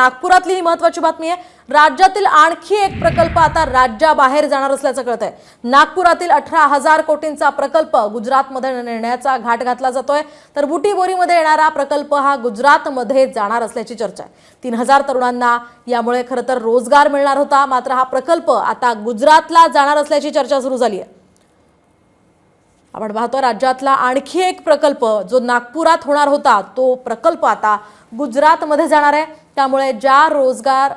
नागपुरातली ही महत्वाची बातमी आहे. राज्यातील आणखी एक प्रकल्प आता राज्याबाहेर जाणार असल्याचं कळत आहे नागपुरातील अठरा हजार कोटींचा प्रकल्प गुजरातमध्ये नेण्याचा घाट घातला जातोय. तर बुटीबोरीमध्ये येणारा प्रकल्प हा गुजरातमध्ये जाणार असल्याची चर्चा आहे. तीन हजार तरुणांना यामुळे खरं तर रोजगार मिळणार होता. मात्र हा प्रकल्प आता गुजरातला जाणार असल्याची चर्चा सुरू झाली आहे. आपण पाहतो राज्यातला आणखी एक प्रकल्प जो नागपुरात होणार होता तो प्रकल्प आता गुजरातमध्ये जाणार आहे. त्यामुळे ज्या रोजगार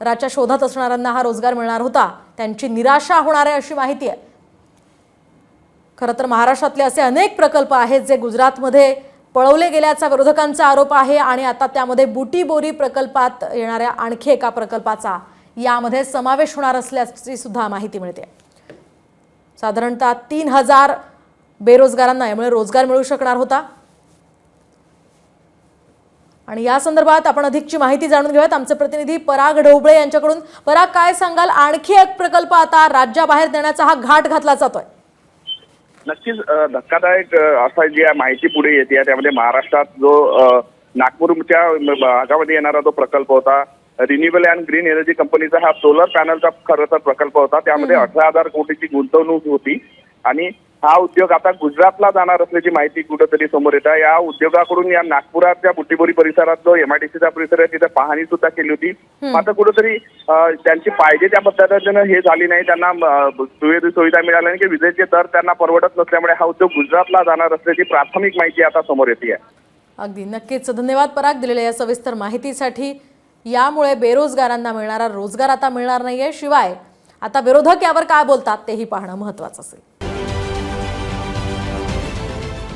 राच्या शोधात असणाऱ्यांना हा रोजगार मिळणार होता त्यांची निराशा होणार आहे अशी माहिती आहे. खरं तर महाराष्ट्रातले असे अनेक प्रकल्प आहेत जे गुजरातमध्ये पळवले गेल्याचा विरोधकांचा आरोप आहे आणि आता त्यामध्ये बुटीबोरी प्रकल्पात येणाऱ्या आणखी एका प्रकल्पाचा यामध्ये समावेश होणार असल्याची सुद्धा माहिती मिळते. साधारणतः तीन हजार बेरोजगारांना यामुळे रोजगार मिळू शकणार होता. आणि या संदर्भात आपण अधिकची माहिती जाणून घेऊयात. आमचे प्रतिनिधी पराग ढोबळे यांच्याकडून. पराग काय सांगाल? आणखी एक प्रकल्प आता राज्याबाहेर देण्याचा हा घाट घातला जातोय. नक्कीच धक्कादायक असा जी आहे माहिती पुढे येते त्यामध्ये महाराष्ट्रात जो नागपूरच्या भागामध्ये येणारा जो प्रकल्प होता रिन्युएबल अँड ग्रीन एनर्जी कंपनीचा हा सोलर पॅनलचा खरं तर प्रकल्प होता. त्यामध्ये अठरा हजार कोटीची गुंतवणूक होती. आणि हा उद्योग आता गुजरातला जाणार असल्याची माहिती कुठंतरी समोर येत आहे. या उद्योगाकडून या नागपुराच्या बुट्टीबोरी परिसरात जो एमआयडीसीचा परिसर आहे तिथे पाहणी सुद्धा केली होती. मात्र कुठंतरी त्यांची पाहिजे त्या पद्धतीनं हे झाली नाही. त्यांना सुविधा सुविधा मिळाल्या नाही की विजेचे दर त्यांना परवडत नसल्यामुळे हा उद्योग गुजरातला जाणार असल्याची प्राथमिक माहिती आता समोर येते. अगदी. नक्कीच. धन्यवाद पराग दिलेल्या या सविस्तर माहितीसाठी. यामुळे बेरोजगारांना मिळणारा रोजगार आता मिळणार नाहीये. शिवाय आता विरोधक यावर काय बोलतात तेही पाहणं महत्वाचं असेल.